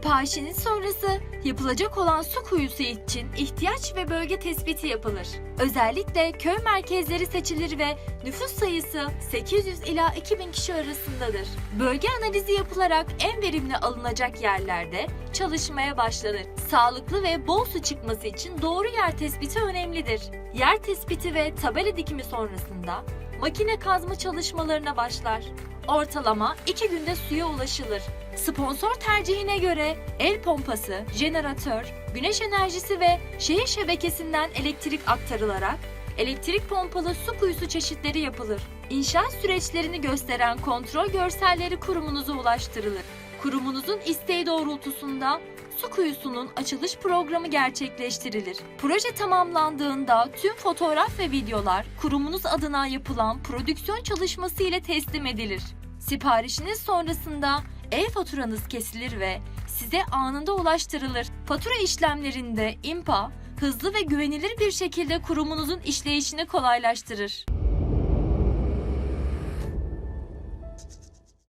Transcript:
Siparişiniz sonrası yapılacak olan su kuyusu için ihtiyaç ve bölge tespiti yapılır. Özellikle köy merkezleri seçilir ve nüfus sayısı 800 ila 2000 kişi arasındadır. Bölge analizi yapılarak en verimli alınacak yerlerde çalışmaya başlanır. Sağlıklı ve bol su çıkması için doğru yer tespiti önemlidir. Yer tespiti ve tabela dikimi sonrasında makine kazma çalışmalarına başlar. Ortalama 2 günde suya ulaşılır. Sponsor tercihine göre el pompası, jeneratör, güneş enerjisi ve şehir şebekesinden elektrik aktarılarak elektrik pompalı su kuyusu çeşitleri yapılır. İnşaat süreçlerini gösteren kontrol görselleri kurumunuza ulaştırılır. Kurumunuzun isteği doğrultusunda su kuyusunun açılış programı gerçekleştirilir. Proje tamamlandığında tüm fotoğraf ve videolar kurumunuz adına yapılan prodüksiyon çalışması ile teslim edilir. Siparişiniz sonrasında e-faturanız kesilir ve size anında ulaştırılır. Fatura işlemlerinde İMPA hızlı ve güvenilir bir şekilde kurumunuzun işleyişini kolaylaştırır.